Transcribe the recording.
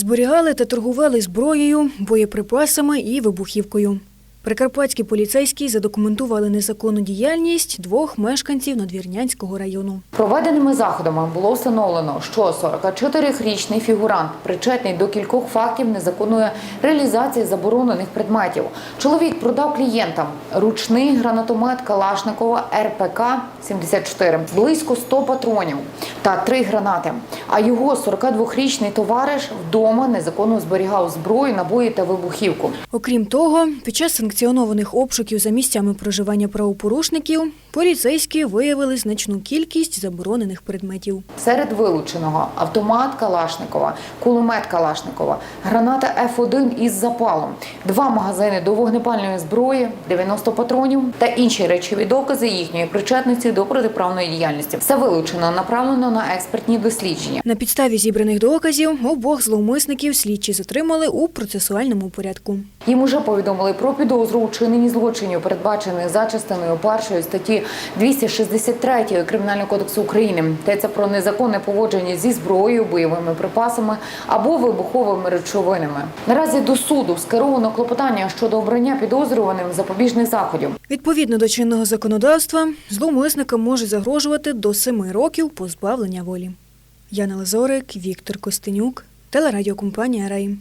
Зберігали та торгували зброєю, боєприпасами і вибухівкою. Прикарпатські поліцейські задокументували незаконну діяльність двох мешканців Надвірнянського району. Проведеними заходами було встановлено, що 44-річний фігурант причетний до кількох фактів незаконної реалізації заборонених предметів. Чоловік продав клієнтам ручний гранатомет Калашникова РПК 74 близько 100 патронів та три гранати. А його 42-річний товариш вдома незаконно зберігав зброю, набої та вибухівку. Окрім того, під час санкціонованих обшуків за місцями проживання правопорушників поліцейські виявили значну кількість заборонених предметів. Серед вилученого автомат Калашникова, кулемет Калашникова, граната Ф1 із запалом, два магазини до вогнепальної зброї, 90 патронів та інші речові докази їхньої причетності до протиправної діяльності. Все вилучено, направлено на експертні дослідження. На підставі зібраних доказів обох зловмисників слідчі затримали у процесуальному порядку. Їм уже повідомили про підозру у чиненні злочинів, передбачених за частиною першої статті 263 Кримінального кодексу України. Йдеться про незаконне поводження зі зброєю, бойовими припасами або вибуховими речовинами. Наразі до суду скеровано клопотання щодо обрання підозрюваним запобіжних заходів. Відповідно до чинного законодавства, зловмисникам може загрожувати до семи років позбавлення волі. Яна Лазорик, Віктор Костенюк, телерадіокомпанія Рай.